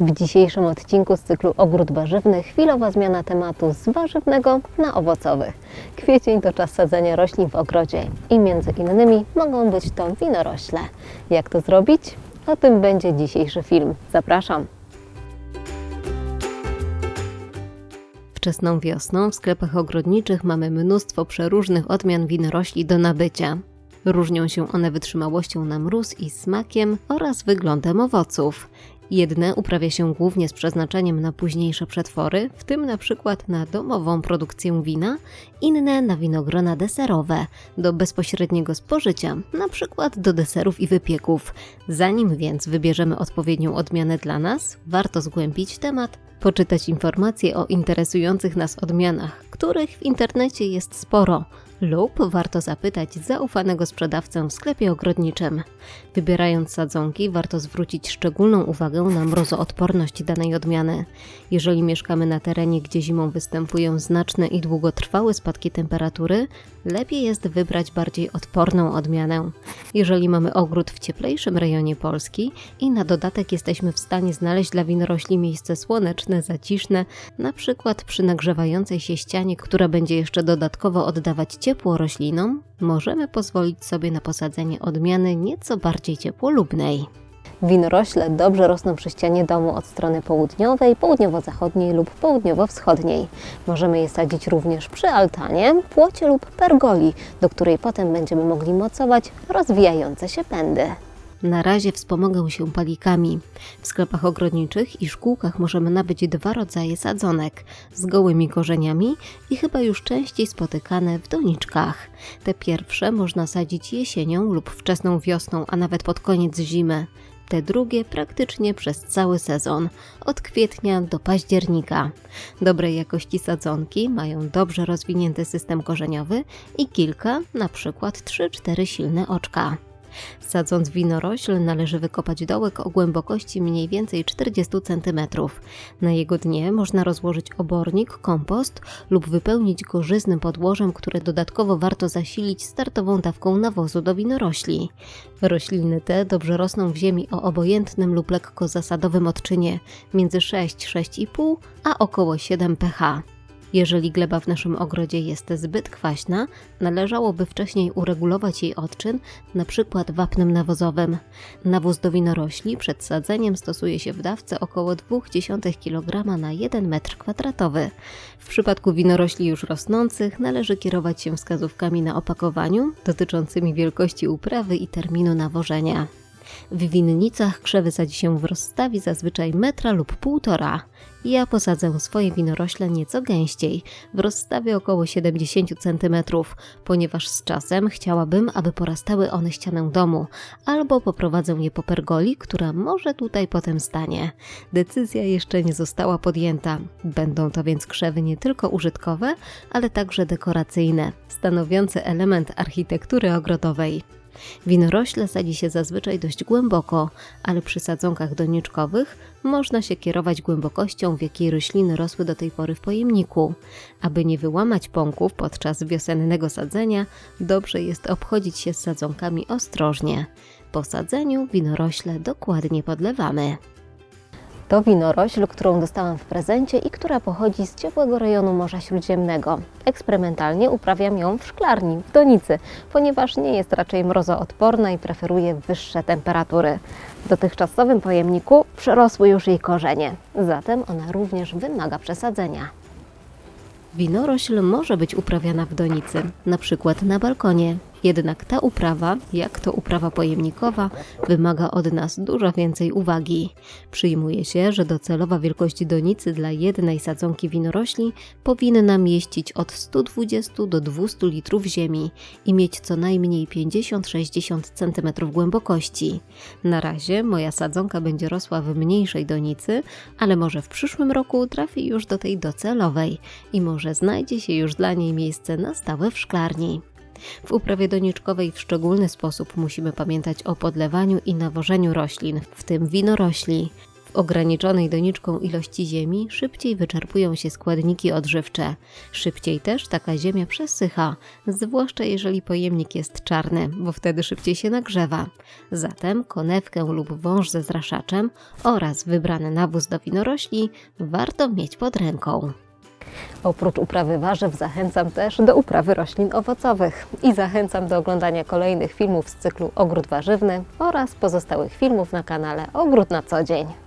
W dzisiejszym odcinku z cyklu Ogród Warzywny chwilowa zmiana tematu z warzywnego na owocowy. Kwiecień to czas sadzenia roślin w ogrodzie i między innymi mogą być to winorośle. Jak to zrobić? O tym będzie dzisiejszy film. Zapraszam. Wczesną wiosną w sklepach ogrodniczych mamy mnóstwo przeróżnych odmian winorośli do nabycia. Różnią się one wytrzymałością na mróz i smakiem oraz wyglądem owoców. Jedne uprawia się głównie z przeznaczeniem na późniejsze przetwory, w tym na przykład na domową produkcję wina, inne na winogrona deserowe, do bezpośredniego spożycia, na przykład do deserów i wypieków. Zanim więc wybierzemy odpowiednią odmianę dla nas, warto zgłębić temat, poczytać informacje o interesujących nas odmianach, których w internecie jest sporo, lub warto zapytać zaufanego sprzedawcę w sklepie ogrodniczym. Wybierając sadzonki, warto zwrócić szczególną uwagę na mrozoodporność danej odmiany. Jeżeli mieszkamy na terenie, gdzie zimą występują znaczne i długotrwałe spadki temperatury, lepiej jest wybrać bardziej odporną odmianę. Jeżeli mamy ogród w cieplejszym rejonie Polski i na dodatek jesteśmy w stanie znaleźć dla winorośli miejsce słoneczne, zaciszne, na przykład przy nagrzewającej się ścianie, która będzie jeszcze dodatkowo oddawać ciepło roślinom, możemy pozwolić sobie na posadzenie odmiany nieco bardziej ciepłolubnej. Winorośle dobrze rosną przy ścianie domu od strony południowej, południowo-zachodniej lub południowo-wschodniej. Możemy je sadzić również przy altanie, płocie lub pergoli, do której potem będziemy mogli mocować rozwijające się pędy. Na razie wspomogę się palikami. W sklepach ogrodniczych i szkółkach możemy nabyć dwa rodzaje sadzonek z gołymi korzeniami i chyba już częściej spotykane w doniczkach. Te pierwsze można sadzić jesienią lub wczesną wiosną, a nawet pod koniec zimy. Te drugie praktycznie przez cały sezon, od kwietnia do października. Dobrej jakości sadzonki mają dobrze rozwinięty system korzeniowy i kilka, na przykład 3-4 silne oczka. Sadząc winorośl należy wykopać dołek o głębokości mniej więcej 40 cm. Na jego dnie można rozłożyć obornik, kompost lub wypełnić go żyznym podłożem, które dodatkowo warto zasilić startową dawką nawozu do winorośli. Rośliny te dobrze rosną w ziemi o obojętnym lub lekko zasadowym odczynie między 6-6,5 a około 7 pH. Jeżeli gleba w naszym ogrodzie jest zbyt kwaśna, należałoby wcześniej uregulować jej odczyn, przykład wapnem nawozowym. Nawóz do winorośli przed sadzeniem stosuje się w dawce około 0,2 kg na 1 m2. W przypadku winorośli już rosnących należy kierować się wskazówkami na opakowaniu dotyczącymi wielkości uprawy i terminu nawożenia. W winnicach krzewy sadzi się w rozstawie zazwyczaj metra lub półtora. Ja posadzę swoje winorośle nieco gęściej, w rozstawie około 70 cm, ponieważ z czasem chciałabym, aby porastały one ścianę domu, albo poprowadzę je po pergoli, która może tutaj potem stanie. Decyzja jeszcze nie została podjęta. Będą to więc krzewy nie tylko użytkowe, ale także dekoracyjne, stanowiące element architektury ogrodowej. Winorośle sadzi się zazwyczaj dość głęboko, ale przy sadzonkach doniczkowych można się kierować głębokością, w jakiej rośliny rosły do tej pory w pojemniku. Aby nie wyłamać pąków podczas wiosennego sadzenia, dobrze jest obchodzić się z sadzonkami ostrożnie. Po sadzeniu winorośle dokładnie podlewamy. To winorośl, którą dostałam w prezencie i która pochodzi z ciepłego rejonu Morza Śródziemnego. Eksperymentalnie uprawiam ją w szklarni, w donicy, ponieważ nie jest raczej mrozoodporna i preferuje wyższe temperatury. W dotychczasowym pojemniku przerosły już jej korzenie, zatem ona również wymaga przesadzenia. Winorośl może być uprawiana w donicy, na przykład na balkonie. Jednak ta uprawa, jak to uprawa pojemnikowa, wymaga od nas dużo więcej uwagi. Przyjmuje się, że docelowa wielkość donicy dla jednej sadzonki winorośli powinna mieścić od 120 do 200 litrów ziemi i mieć co najmniej 50-60 cm głębokości. Na razie moja sadzonka będzie rosła w mniejszej donicy, ale może w przyszłym roku trafi już do tej docelowej i może znajdzie się już dla niej miejsce na stałe w szklarni. W uprawie doniczkowej w szczególny sposób musimy pamiętać o podlewaniu i nawożeniu roślin, w tym winorośli. W ograniczonej doniczką ilości ziemi szybciej wyczerpują się składniki odżywcze. Szybciej też taka ziemia przesycha, zwłaszcza jeżeli pojemnik jest czarny, bo wtedy szybciej się nagrzewa. Zatem konewkę lub wąż ze zraszaczem oraz wybrany nawóz do winorośli warto mieć pod ręką. Oprócz uprawy warzyw zachęcam też do uprawy roślin owocowych i zachęcam do oglądania kolejnych filmów z cyklu Ogród Warzywny oraz pozostałych filmów na kanale Ogród na co dzień.